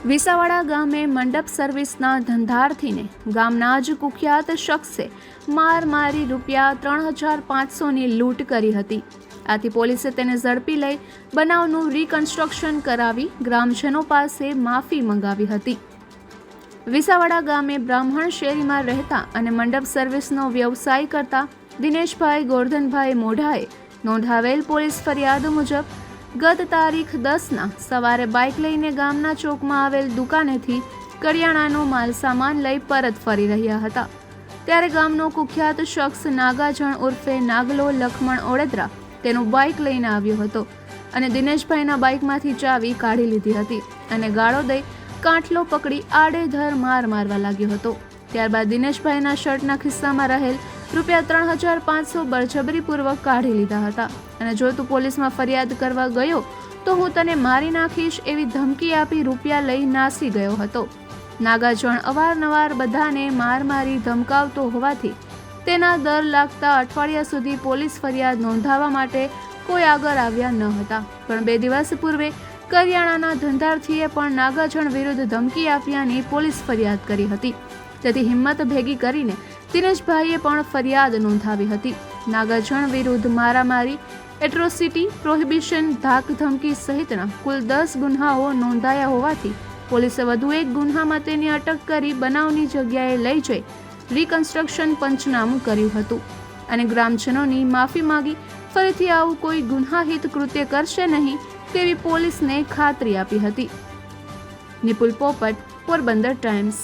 વિસાવાડા ગામે મંડપ સર્વિસના ધંધાર્થીને ગામના જ કુખ્યાત શખ્સે માર મારી રૂપિયા ત્રણ હજાર પાંચસોની લૂંટ કરી હતી. આથી પોલીસે તેને ઝડપી લઈ બનાવનું રિકન્સ્ટ્રક્શન કરાવી ગ્રામજનો પાસે માફી મંગાવી હતી. વિસાવાડા ગામે બ્રાહ્મણ શેરીમાં રહેતા અને મંડપ સર્વિસનો વ્યવસાય કરતા દિનેશભાઈ ગોરધનભાઈ મોઢાએ નોંધાવેલ પોલીસ ફરિયાદ મુજબ ગત તારીખ દસના સવારે બાઇક લઈને ગામના ચોકમાં આવેલ દુકાનેથી કરિયાણાનો માલ સામાન લઈ પરત ફરી રહ્યા હતા. ત્યારે ગામનો કુખ્યાત શખ્સ નાગાજણ ઉર્ફે નાગલો લખમણ ઓળેદરા તેનું બાઇક લઈને આવ્યો હતો અને દિનેશભાઈના બાઇકમાંથી ચાવી કાઢી લીધી હતી અને ગાળો દઈ કાંઠલો પકડી આડેધર માર મારવા લાગ્યો હતો. ત્યારબાદ દિનેશભાઈના શર્ટના ખિસ્સામાં રહેલ રૂપિયા ત્રણ હજાર પાંચસો બળજબરીપૂર્વક કાઢી લીધા હતા. અને જો તું પોલીસમાં ફરિયાદ કરવા ગયો, તો હું તને મારી નાખીશ એવી ધમકી આપી રૂપિયા લઈ નાસી ગયો હતો. નાગાજણ અવારનવાર બધાને માર મારી ધમકાવતો હોવાથી તેના દર લાગતા અઠવાડિયા સુધી પોલીસ ફરિયાદ નોંધાવા માટે કોઈ આગળ આવ્યા ન હતા. પણ બે દિવસ પૂર્વે કરિયાણાના ધંધાર્થીએ પણ નાગાજણ વિરુદ્ધ ધમકી આપ્યાની પોલીસ ફરિયાદ કરી હતી. તેથી હિંમત ભેગી કરીને દિનેશભાઈએ પણ ફરિયાદ નોંધાવી હતી. નાગાજણ વિરુદ્ધ મારામારી, એટ્રોસિટી, પ્રોહિબિશન ધાક ધમકી સહિતના કુલ દસ ગુન્હાઓ નોંધાયા હોવાથી પોલીસે વધુ એક ગુન્હામાં તેની અટક કરી બનાવની જગ્યાએ લઈ જઈ રિકન્સ્ટ્રક્શન પંચનામું કર્યું હતું. અને ગ્રામજનોની માફી માંગી ફરીથી આવું કોઈ ગુન્હાહિત કૃત્ય કરશે નહીં તેવી પોલીસને ખાતરી આપી હતી. નિપુલ પોપટ, પોરબંદર ટાઈમ્સ.